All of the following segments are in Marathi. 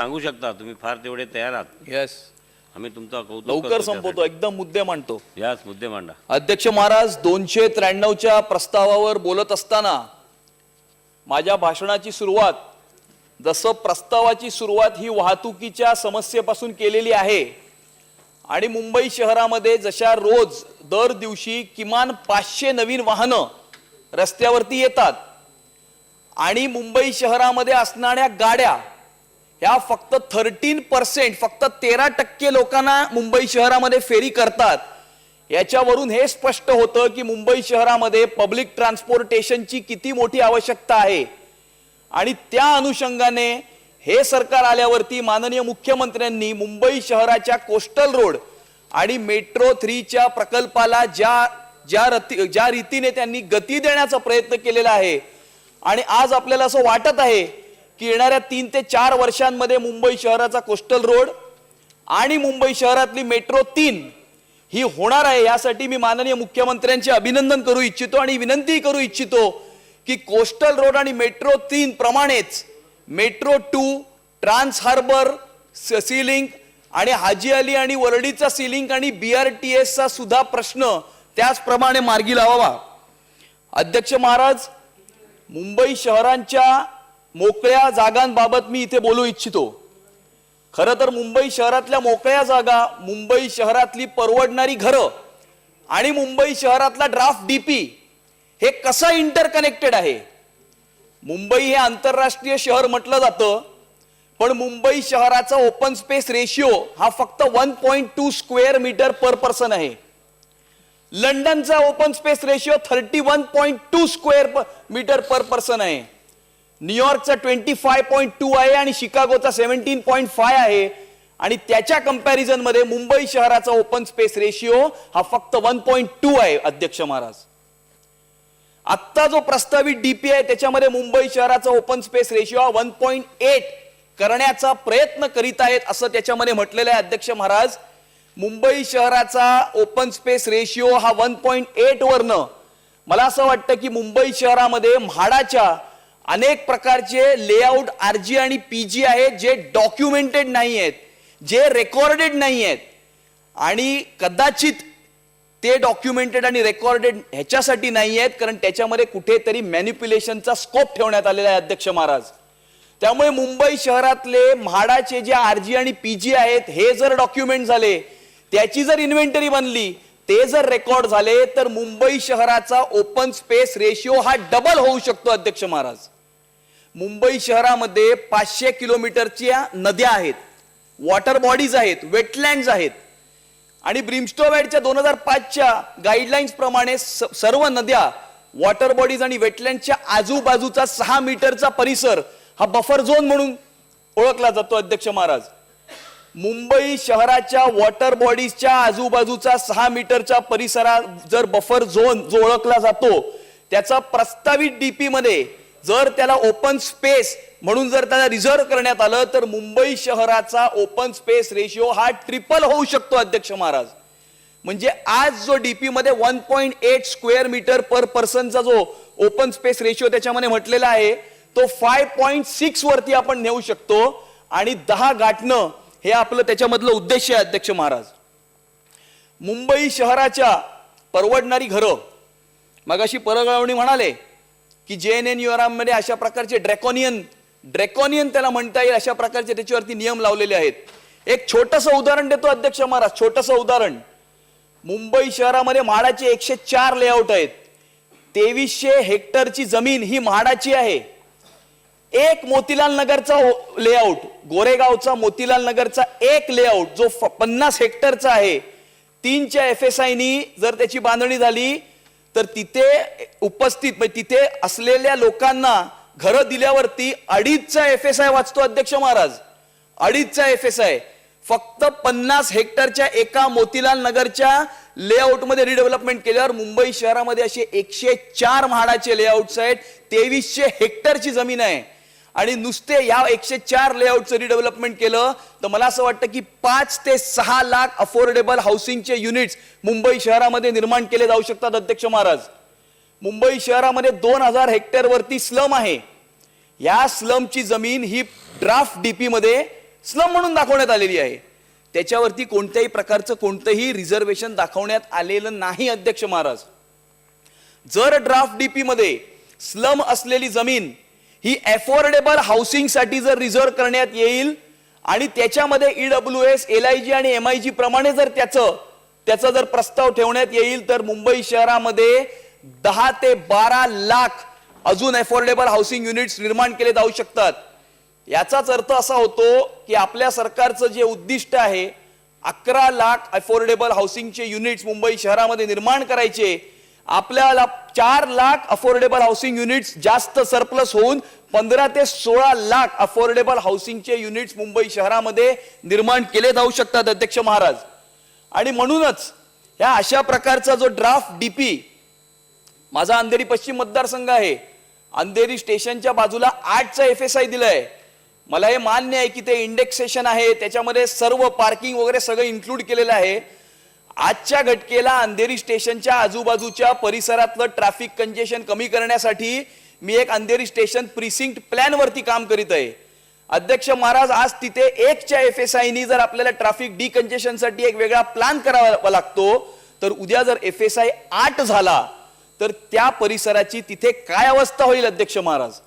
सांगू शकता तुम्ही फार तेवढे तयार आहात. येस आम्ही तुमचा कौतुक लवकर करतो संपवतो एकदम मुद्दे मांडतो. त्यासाठी. यास मुद्दे मांडा. अध्यक्ष महाराज दोनशे त्र्याण्णवच्या प्रस्तावावर बोलत असताना माझ्या भाषणाची सुरुवात जसं प्रस्तावाची सुरुवात ही वाहतुकीच्या समस्येपासून केलेली आहे आणि मुंबई शहरामध्ये जशा रोज दर दिवशी किमान पाचशे नवीन वाहनं रस्त्यावरती येतात आणि मुंबई शहरामध्ये असणाऱ्या गाड्या ह्या फक्त थर्टीन पर्सेंट फक्त तेरा टक्के लोकांना मुंबई शहरामध्ये फेरी करतात. याच्यावरून हे स्पष्ट होतं की मुंबई शहरामध्ये पब्लिक ट्रान्सपोर्टेशनची किती मोठी आवश्यकता आहे. आणि त्या अनुषंगाने हे सरकार आल्यावरती माननीय मुख्यमंत्र्यांनी मुंबई शहराच्या कोस्टल रोड आणि मेट्रो थ्रीच्या प्रकल्पाला ज्या ज्या रती ज्या रीतीने त्यांनी गती देण्याचा प्रयत्न केलेला आहे. आणि आज आपल्याला असं वाटत आहे की येणाऱ्या तीन ते चार वर्षांमध्ये मुंबई शहराचा कोस्टल रोड आणि मुंबई शहरातली मेट्रो तीन ही होणार आहे. यासाठी मी माननीय मुख्यमंत्र्यांचे अभिनंदन करू इच्छितो आणि विनंती करू इच्छितो की कोस्टल रोड आणि मेट्रो तीन प्रमाणेच metro two trans harbour sea link आणि हाजी अली आणि वरडीचा सी लिंक आणि बी आर टी एसचा सुद्धा प्रश्न त्याचप्रमाणे मार्गी लावावा. अध्यक्ष महाराज मुंबई शहरांच्या मोकळ्या जागांबाबत मी इथे बोलू इच्छितो. खरं तर मुंबई शहरातल्या मोकळ्या जागा मुंबई शहरातली परवडणारी घरं आणि मुंबई शहरातला ड्राफ्ट डीपी हे कसं इंटरकनेक्टेड आहे? मुंबई हे आंतरराष्ट्रीय शहर म्हटलं जातं पण मुंबई शहराचा ओपन स्पेस रेशिओ हा फक्त one point two square metre per person आहे. लंडनचा open space ratio thirty one point two square metre per person आहे. न्यूयॉर्कचा ट्वेंटी फाय पॉईंट टू आहे आणि शिकागोचा सेव्हन्टीन पॉईंट फाय आहे. आणि त्याच्या कंपॅरिझनमध्ये मुंबई शहराचा ओपन स्पेस रेशिओ हा फक्त वन पॉईंट टू आहे अध्यक्ष महाराज. आत्ता जो प्रस्तावित डीपी आहे त्याच्यामध्ये मुंबई शहराचा ओपन स्पेस रेशिओ हा वन पॉईंट एट करण्याचा प्रयत्न करीत आहेत असं त्याच्यामध्ये म्हटलेलं आहे अध्यक्ष महाराज. मुंबई शहराचा ओपन स्पेस रेशिओ हा वन पॉईंट एट वरनं. मला असं वाटतं की मुंबई शहरामध्ये म्हाडाच्या अनेक प्रकारचे लेआउट आरजी आणि पीजी आहेत जे डॉक्युमेंटेड नाही आहेत जे रेकॉर्डेड नाही आहेत. आणि कदाचित ते डॉक्युमेंटेड आणि रेकॉर्डेड ह्याच्यासाठी नाही आहेत कारण त्याच्यामध्ये कुठेतरी मॅन्युप्युलेशनचा स्कोप ठेवण्यात आलेला आहे अध्यक्ष महाराज. त्यामुळे मुंबई शहरातले म्हाडाचे जे आरजी आणि पीजी आहेत हे जर डॉक्युमेंट झाले त्याची जर इन्व्हेंटरी बनली ते जर रेकॉर्ड झाले तर मुंबई शहराचा ओपन स्पेस रेशिओ हा डबल होऊ शकतो अध्यक्ष महाराज. मुंबई शहरामध्ये पाचशे किलोमीटरच्या नद्या आहेत. वॉटर बॉडीज आहेत वेटलँड्स आहेत. आणि ब्रिमस्टोवॅडच्या दोन हजार पाचच्या गाईडलाईन्स प्रमाणे स- सर्व नद्या वॉटर बॉडीज आणि वेटलँडच्या आजूबाजूचा सहा मीटरचा परिसर हा बफर झोन म्हणून ओळखला जातो अध्यक्ष महाराज. मुंबई शहराच्या वॉटर बॉडीजच्या आजूबाजूचा सहा मीटरच्या परिसरात जर बफर झोन जो ओळखला जातो त्याचा प्रस्तावित डीपी मध्ये जर त्याला ओपन स्पेस म्हणून जर त्याला रिझर्व करण्यात आलं तर मुंबई शहराचा ओपन स्पेस रेशिओ हा ट्रिपल होऊ शकतो अध्यक्ष महाराज. म्हणजे आज जो डीपी मध्ये one point eight square metre per पर्सनचा जो ओपन स्पेस रेशिओ त्याच्यामध्ये म्हटलेला आहे तो फाय पॉईंट सिक्स वरती आपण नेऊ शकतो आणि दहा गाठणं हे आपलं त्याच्यामधलं उद्देश आहे अध्यक्ष महाराज. मुंबई शहराच्या परवडणारी घरं मगाशी परगळवणी म्हणाले की जे एन एनमध्ये अशा प्रकारचे ड्रॅकॉनियन ड्रॅकॉनियन त्याला म्हणता येईल अशा प्रकारचे त्याच्यावरती नियम लावलेले आहेत. एक छोटंसं उदाहरण देतो अध्यक्ष महाराज छोटंसं उदाहरण. मुंबई शहरामध्ये म्हाडाचे एकशे चार लेआउट आहेत. तेवीसशे हेक्टरची जमीन ही म्हाडाची आहे. एक मोतीलाल नगरचा हो, लेआउट गोरेगावचा मोतीलाल नगरचा एक लेआउट जो पन्नास हेक्टरचा आहे. तीनच्या एफ एस आयनी जर त्याची बांधणी झाली तर तिथे उपस्थित म्हणजे तिथे असलेल्या लोकांना घरं दिल्यावरती अडीचचा एफ एस आय वाचतो अध्यक्ष महाराज. अडीचचा एफ एस आय फक्त पन्नास हेक्टरच्या एका मोतीलाल नगरच्या लेआउटमध्ये रिडेव्हलपमेंट केल्यावर मुंबई शहरामध्ये असे एकशे चार म्हाडाचे लेआउट्स आहेत. तेवीसशे हेक्टरची जमीन आहे. आणि नुसते या एकशे चार लेआउटचं रिडेव्हलपमेंट केलं तर मला असं वाटतं की पाच ते सहा लाख अफोर्डेबल हाऊसिंगचे युनिट्स मुंबई शहरामध्ये निर्माण केले जाऊ शकतात अध्यक्ष महाराज. मुंबई शहरामध्ये दोन हजार हेक्टरवरती स्लम आहे. या स्लमची जमीन ही ड्राफ्ट डीपी मध्ये स्लम म्हणून दाखवण्यात आलेली आहे. त्याच्यावरती कोणत्याही प्रकारचं कोणतंही रिझर्वेशन दाखवण्यात आलेलं नाही अध्यक्ष महाराज. जर ड्राफ्ट डीपी मध्ये स्लम असलेली जमीन ही अफोर्डेबल हाऊसिंगसाठी जर रिझर्व करण्यात येईल आणि त्याच्यामध्ये EW S L I G आणि एम आय जी प्रमाणे जर त्याचं त्याचा जर प्रस्ताव ठेवण्यात येईल तर मुंबई शहरामध्ये दहा ते बारा लाख अजून अफोर्डेबल हाऊसिंग युनिट्स निर्माण केले जाऊ शकतात. याचाच अर्थ असा होतो की आपल्या सरकारचं जे उद्दिष्ट आहे अकरा लाख अफोर्डेबल हाऊसिंगचे युनिट्स मुंबई शहरामध्ये निर्माण करायचे आपल्याला चार लाख अफोर्डेबल हाऊसिंग युनिट्स जास्त सरप्लस होऊन पंधरा ते सोळा लाख अफोर्डेबल हाऊसिंगचे युनिट्स मुंबई शहरामध्ये निर्माण केले जाऊ शकतात अध्यक्ष महाराज. आणि म्हणूनच ह्या अशा प्रकारचा जो ड्राफ्ट डीपी माझा अंधेरी पश्चिम मतदारसंघ आहे अंधेरी स्टेशनच्या बाजूला आठचा एफ एस आय दिलंय. मला हे मान्य आहे की ते इंडेक्सेशन आहे त्याच्यामध्ये सर्व पार्किंग वगैरे सगळं इन्क्लूड केलेलं आहे. आजच्या घटकेला अंधेरी स्टेशनच्या आजूबाजूच्या परिसरातलं ट्रॅफिक कंजेशन कमी करण्यासाठी मी एक अंधेरी स्टेशन प्रिसिंक्ट प्लॅन वरती काम करीत आहे. अध्यक्ष महाराज आज तिथे एकच्या एफ एस आयनी जर आपल्याला ट्रॅफिक डिकंजेशनसाठी एक वेगळा प्लॅन करावा लागतो तर उद्या जर एफ एस आय आठ झाला तर त्या परिसराची तिथे काय अवस्था होईल अध्यक्ष महाराज?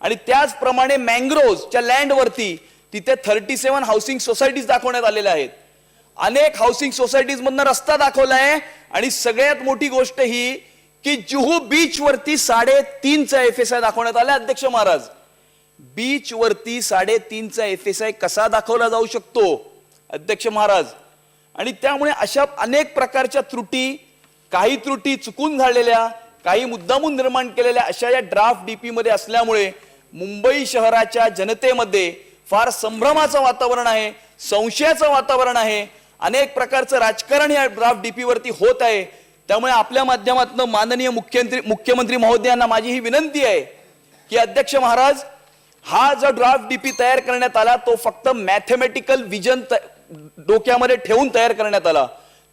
आणि त्याचप्रमाणे मँग्रोव्हच्या लँडवरती तिथे थर्टी सेवन हाऊसिंग सोसायटीज दाखवण्यात आलेल्या आहेत. अनेक हाऊसिंग सोसायटीज मधनं रस्ता दाखवलाय आणि सगळ्यात मोठी गोष्ट ही की जुहू बीच वरती साडेतीनचा एफ एस आय दाखवण्यात आला अध्यक्ष महाराज. बीच वरती साडेतीनचा एफ एस आय कसा दाखवला जाऊ शकतो अध्यक्ष महाराज? आणि त्यामुळे अशा अनेक प्रकारच्या त्रुटी काही त्रुटी चुकून झालेल्या काही मुद्दामून निर्माण केलेल्या अशा या ड्राफ्ट डीपी मध्ये असल्यामुळे मुंबई शहराच्या जनतेमध्ये फार संभ्रमाचं वातावरण आहे संशयाचं वातावरण आहे. अनेक प्रकारचं राजकारण या ड्राफ्ट डीपी वरती होत आहे. त्यामुळे आपल्या माध्यमातून माननीय मुख्यमंत्री मुख्यमंत्री महोदयांना माझी ही विनंती आहे की अध्यक्ष महाराज हा जो ड्राफ्ट डीपी तयार करण्यात आला तो फक्त मॅथमॅटिकल विजन डोक्यामध्ये ठेवून तयार करण्यात आला.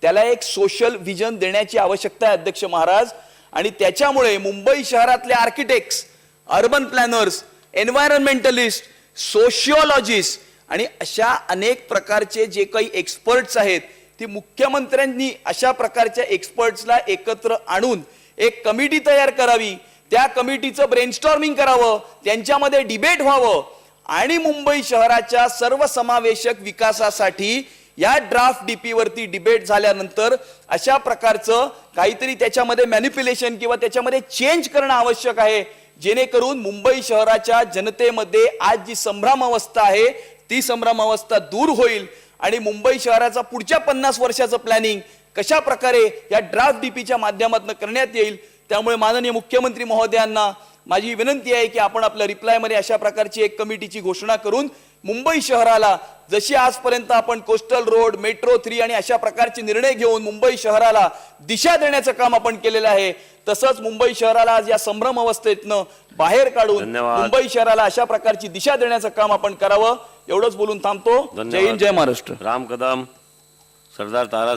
त्याला एक सोशल विजन देण्याची आवश्यकता आहे अध्यक्ष महाराज. आणि त्याच्यामुळे मुंबई शहरातले architects urban planners environmentalist sociologist आणि अशा अनेक प्रकारचे जे काही एक्सपर्ट्स आहेत ती मुख्यमंत्र्यांनी अशा प्रकारच्या एक्सपर्ट्सला एकत्र आणून एक कमिटी तयार करावी. त्या कमिटीचं ब्रेनस्टॉर्मिंग करावं त्यांच्यामध्ये डिबेट व्हावं. आणि मुंबई शहराच्या सर्वसमावेशक विकासासाठी या ड्राफ्ट डीपी वरती डिबेट झाल्यानंतर अशा प्रकारचं काहीतरी त्याच्यामध्ये मॅनिप्युलेशन किंवा त्याच्यामध्ये चेंज करणं आवश्यक आहे. जेणेकरून मुंबई शहराच्या जनतेमध्ये आज जी संभ्रम अवस्था आहे ती संभ्रम अवस्था दूर होईल. आणि मुंबई शहराचा पुढच्या पन्नास वर्षाचं प्लॅनिंग कशा प्रकारे या ड्राफ्ट डीपीच्या माध्यमातून करण्यात येईल त्यामुळे माननीय मुख्यमंत्री महोदयांना माझी विनंती आहे की आपण आपल्या रिप्लायमध्ये अशा प्रकारची एक कमिटीची घोषणा करून मुंबई शहराला जशी आजपर्यंत आपण कोस्टल रोड मेट्रो थ्री आणि अशा प्रकारचे निर्णय घेऊन मुंबई शहराला दिशा देण्याचं काम आपण केलेलं आहे तसंच मुंबई शहराला आज या संभ्रम अवस्थेतनं बाहेर काढून. मुंबई शहराला अशा प्रकारची दिशा देण्याचं काम आपण करावं एवढंच बोलून थांबतो. जय हिंद जय महाराष्ट्र. राम कदम सरदार तारा